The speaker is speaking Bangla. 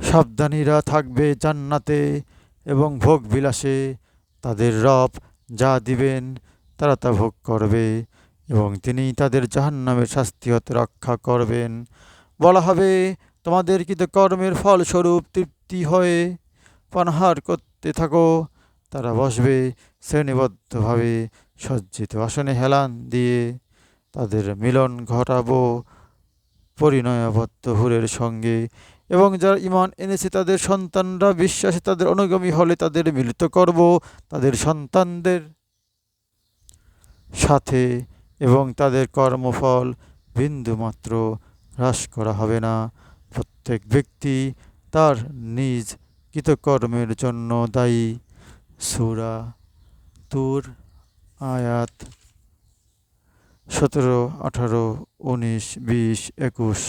সাবধানীরা থাকবে জান্নাতে এবং ভোগ বিলাসে। তাদের রব যা দিবেন, তারা তা ভোগ করবে এবং তিনি তাদের জাহান্নামের শাস্তি হতে রক্ষা করবেন। বলা হবে, তোমাদের কর্মের ফলস্বরূপ তৃপ্তি হয়ে পানাহার করতে থাকো। তারা বসবে শ্রেণীবদ্ধভাবে সজ্জিত আসনে হেলান দিয়ে। তাদের মিলন ঘটাবো পরিণয়বদ্ধ হুরের সঙ্গে এবং যারা ইমান এনেছে, তাদের সন্তানরা বিশ্বাসে তাদের অনুগামী হলে তাদের মিলিত করব, তাদের সন্তানদের সাথে এবং তাদের কর্মফল বিন্দুমাত্র হ্রাস করা হবে না। প্রত্যেক ব্যক্তি তার নিজ কৃতকর্মের জন্য দায়ী। সুরা তুর, আয়াত সতেরো, আঠারো, উনিশ, বিশ, একুশ।